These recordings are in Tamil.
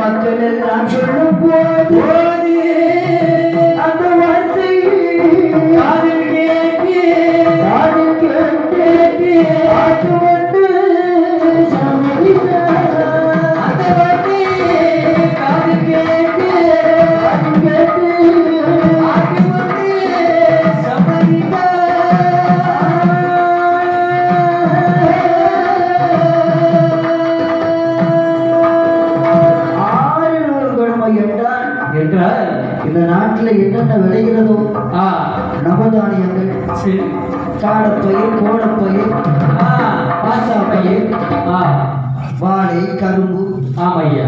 மன்னனுக்கு சேர்ந்ததப்பு நாட்டில் என்னென்ன விளைகிறதோ நவதானியங்கள் சரி. காடப்பயிர் கோடப்பயிர் ஆ. பாசாப்பயிர் வாழை கரும்பு ஆமையா.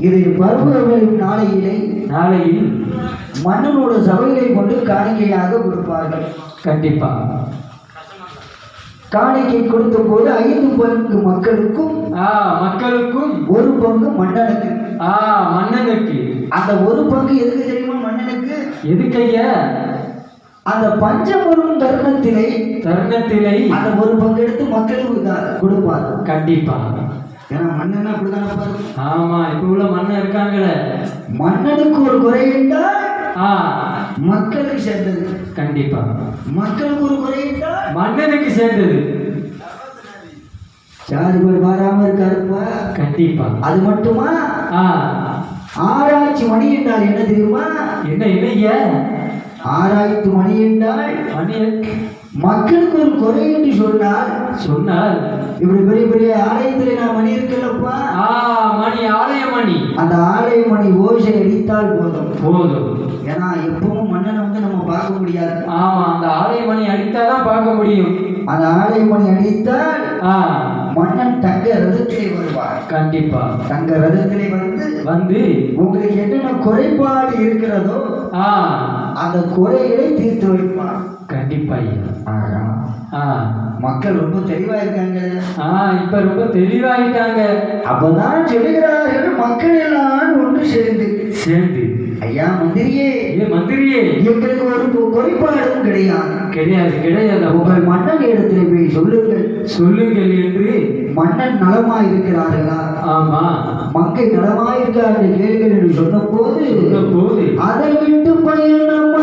இதை பருவங்களின் நாளையிலே நாளையில் மன்னனோட சபைகளை கொண்டு காணிக்கையாக கொடுப்பார்கள். கண்டிப்பா. காணிக்கை கொடுத்த போது ஐந்து பங்கு மக்களுக்கும் மக்களுக்கும் ஒரு பங்கு மன்னனுக்கு. ஆ மன்னனுக்கு. அந்த ஒரு பங்கு எதுக்கு எதுக்கையா? அந்த பஞ்சமரும் தருணத்திலே தருணத்திலே அந்த ஒரு பங்கு எடுத்து மக்களுக்கு கொடுப்பார் கண்டிப்பா. ஏன்னா மன்னன் அப்படிதானே பாரு ஆமா இப்ப உள்ள மன்னன் இருக்காங்களே. மன்னனுக்கு ஒரு குறை என்றால் மக்களுக்கு சேர்ந்தது. கண்டிப்பா. மக்களுக்கு ஒரு குறை என்றால் மன்னனுக்கு சேர்ந்தது. சாதி மாறாம இருக்காருப்பா. கண்டிப்பா. அது மட்டுமா? ஆ. ஆராய்ச்சி மணி என்றால் என்ன தெரியுமா? என்ன இல்லையா ஆராய்ச்சி மணி என்றால் மணி மக்களுக்கு ஒரு குறை என்று சொன்னால் சொன்னால். இப்படி பெரிய பெரிய ஆலயத்தில் நான் மணி இருக்கலப்பா ஆ மணி ஆலய மணி. அந்த ஆலய மணி ஓசை அடித்தால் போதும். போதும். ஏன்னா எப்பவும் மன்னனை வந்து நம்ம பார்க்க முடியாது. ஆமா அந்த ஆலய மணி அடித்தாதான் பார்க்க முடியும். அந்த ஆலய மணி அடித்தால் மன்னன் தங்க ரதத்திலே வருவார். கண்டிப்பா. தங்க ரதத்திலே வந்து வந்து உங்களுக்கு என்னென்ன குறைபாடு இருக்கிறதோ அந்த குறைகளை தீர்த்து வைப்பார். கண்டிப்பா மக்கள் ரொம்ப தெளிவா இருக்காங்க இப்ப ரொம்ப தெளிவாயிட்டாங்க. அப்பதான் சொல்லுகிறார்கள் மக்கள் எல்லாம் ஒன்று சேர்ந்து. சேர்ந்து. ஐயா மந்திரியே. ஏ மந்திரியே. எங்களுக்கு ஒரு குறைபாடும் கிடையாது. கிடையாது கிடையாது. உங்கள் மன்னன் இடத்திலே போய் சொல்லுங்கள். சொல்லுங்கள் என்று. மன்னன் நலமா இருக்கிறார்களா மங்கை நலமா இருக்கிறார்கள் கேளுங்கள் என்று சொன்ன போது சொன்ன போது அதை விட்டு பயணமா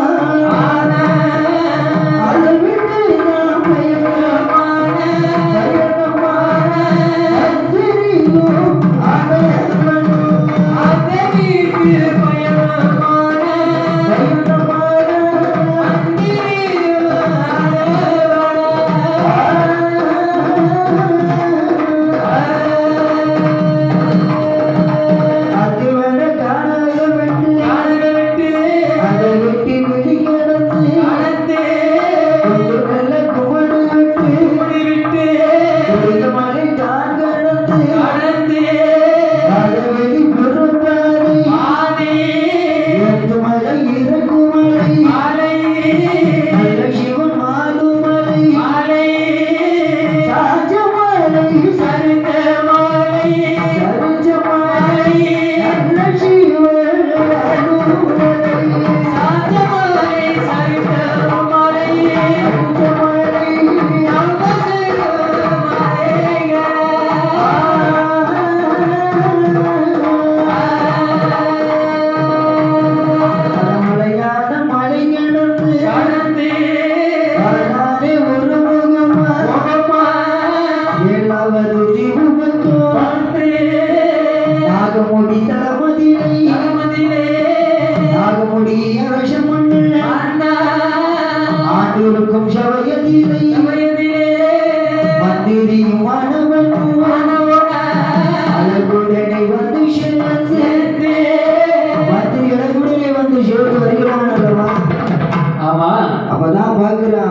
ನೋಡಿ